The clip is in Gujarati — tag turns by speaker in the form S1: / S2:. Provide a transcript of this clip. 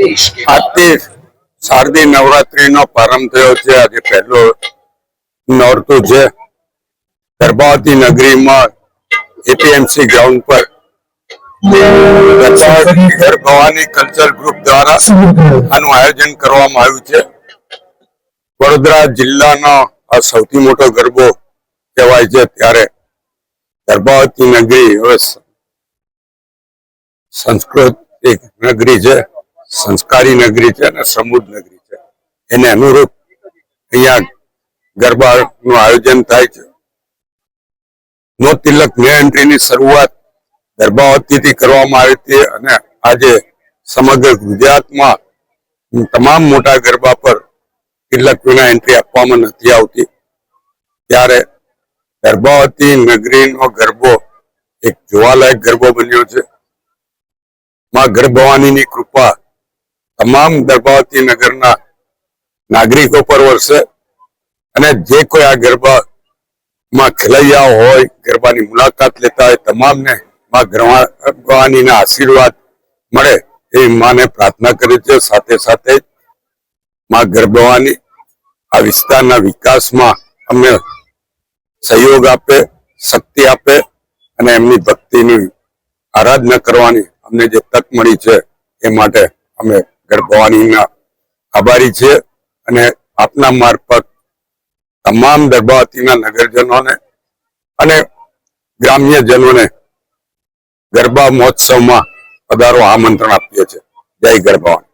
S1: આજથી શારદી નવરાત્રીનો પ્રારંભ થયો છે, આજે પહેલો નોરતું છે ગર્ભાવતી નગરીમાં એપીએમસી ગ્રાઉન્ડ પર ગર્ભવાની કલ્ચર ગ્રુપ દ્વારા આનું આયોજન કરવામાં આવ્યું છે. વડોદરા જિલ્લાનો આ સૌથી મોટો ગરબો કહેવાય છે. ત્યારે ગર્ભાવતી નગરી હવે સ- સંસ્કૃતિક નગરી છે. સંસ્કારી નગરી છે અને સમૃદ્ધ નગરી છે. એને અનુરૂપ અહીંયા ગરબાનું આયોજન થાય છે. નો તિલક નો એન્ટ્રીની શરૂઆત ગર્ભાવતીથી કરવામાં આવી હતી અને આજે સમગ્ર ગુજરાતમાં તમામ મોટા ગરબા પર તિલક વિના એન્ટ્રી આપવામાં નથી આવતી. ત્યારે ગર્ભાવતી નગરીનો ગરબો એક જોવાલાયક ગરબો બન્યો છે. માં ગર્ભવાનીની કૃપા તમામ ગર્ભાવતી નગરના નાગરિકો પર વરસે અને જે કોઈ આ ગરબામાં ખેલૈયા હોય ગરબાની મુલાકાત લેતા હોય, તમામને માં ગર્ભવાનીના આશીર્વાદ મળે એ માને પ્રાર્થના કરી છે. સાથે સાથે માં ગર્ભવાની આ વિસ્તારના વિકાસમાં અમને સહયોગ આપે, શક્તિ આપે અને એમની ભક્તિની આરાધના કરવાની અમને જે તક મળી છે એ માટે અમે ગર્ભવાનીના આભારી છે અને આપના મારફત તમામ ગર્ભાવતીના નગરજનોને અને ગ્રામ્યજનોને ગરબા મહોત્સવમાં પધારો આમંત્રણ આપીએ છીએ. જય ગરબાવાન.